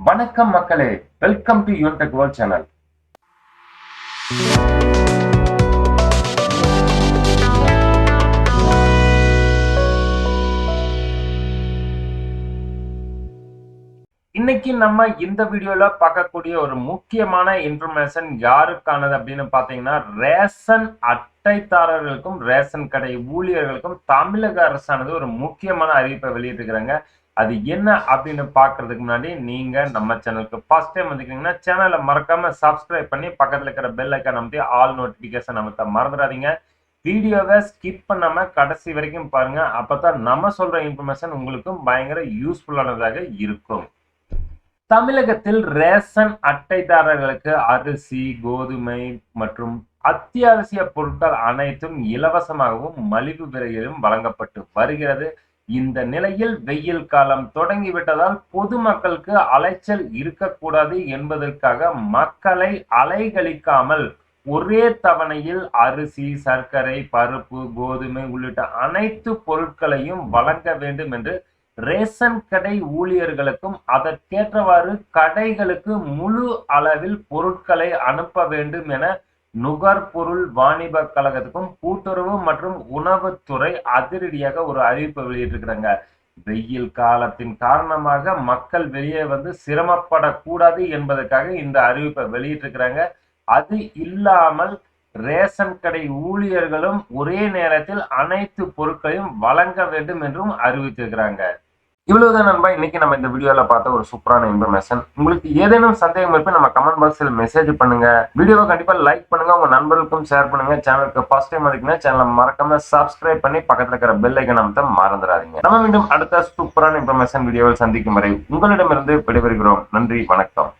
வணக்கம் மக்களே. Welcome to Yoon tech world channel இன்னைக்கு நம்ம இந்த வீடியோல பார்க்கக்கூடிய ஒரு முக்கியமான இன்ஃபர்மேஷன் யாருக்கானது அப்படின்னு பாத்தீங்கன்னா ரேஷன் அட்டைதாரர்களுக்கும் ரேஷன் கடை ஊழியர்களுக்கும் தமிழக அரசானது ஒரு முக்கியமான அறிவிப்பை வெளியிட்டிருக்கிறாங்க. அது என்ன அப்படின்னு பார்க்கறதுக்கு முன்னாடி நீங்க நம்ம சேனலுக்கு ஃபர்ஸ்ட் டைம் வந்துக்கிறீங்கன்னா சேனலை மறக்காம சப்ஸ்கிரைப் பண்ணி பக்கத்துல இருக்கிற பெல் ஐக்கான் அமைத்து ஆல் நோட்டிபிகேஷன் அமைத்த மறந்துடாதீங்க. வீடியோவை ஸ்கிப் பண்ணாம கடைசி வரைக்கும் பாருங்க. அப்பதான் நம்ம சொல்ற இன்ஃபர்மேஷன் உங்களுக்கும் பயங்கர யூஸ்ஃபுல்லானதாக இருக்கும். தமிழகத்தில் ரேஷன் அட்டைதாரர்களுக்கு அரிசி கோதுமை மற்றும் அத்தியாவசிய பொருட்கள் அனைத்தும் இலவசமாகவும் மலிவு விலையிலும் வழங்கப்பட்டு வருகிறது. இந்த நிலையில் வெயில் காலம் தொடங்கிவிட்டதால் பொதுமக்களுக்கு அலைச்சல் இருக்கக்கூடாது என்பதற்காக மக்களை அலைகழிக்காமல் ஒரே தவணையில் அரிசி சர்க்கரை பருப்பு கோதுமை உள்ளிட்ட அனைத்து பொருட்களையும் வழங்க வேண்டும் என்று ரேஷன் கடை ஊழியர்களுக்கும் அதற்கேற்றவாறு கடைகளுக்கு முழு அளவில் பொருட்களை அனுப்ப வேண்டும் என நுகர்பொருள் வாணிப கழகத்துக்கும் கூட்டுறவு மற்றும் உணவுத்துறை அதிரடியாக ஒரு அறிவிப்பு வெளியிட்டிருக்கிறாங்க. வெயில் காலத்தின் காரணமாக மக்கள் வெளியே வந்து சிரமப்படக்கூடாது என்பதற்காக இந்த அறிவிப்பை வெளியிட்டிருக்கிறாங்க. அது இல்லாமல் ரேஷன் கடை ஊழியர்களும் ஒரே நேரத்தில் அனைத்து பொருட்களையும் வழங்க வேண்டும் என்றும் அறிவித்திருக்கிறாங்க. இவ்வளவுதான் நண்பா. இன்னைக்கு நம்ம இந்த வீடியோல பார்த்த ஒரு சூப்பரான இன்ஃபர்மேஷன் உங்களுக்கு ஏதேனும் சந்தேகம் இருப்ப நம்ம கமெண்ட் பாக்ஸில் மெசேஜ் பண்ணுங்க. வீடியோவை கண்டிப்பா லைக் பண்ணுங்க. உங்க நண்பர்களுக்கும் ஷேர் பண்ணுங்க. சேனலுக்கு ஃபர்ஸ்ட் டைம் இருக்குன்னா சேனலை மறக்காம சப்ஸ்கிரைப் பண்ணி பக்கத்துல இருக்கிற பெல் ஐக்கன் அமைத்த மறந்துடாதீங்க. நம்ம மீண்டும் அடுத்த சூப்பரான இன்ஃபர்மேஷன் வீடியோவில் சந்திக்கும் வரை உங்களிடமிருந்து விடைபெறுகிறோம். நன்றி வணக்கம்.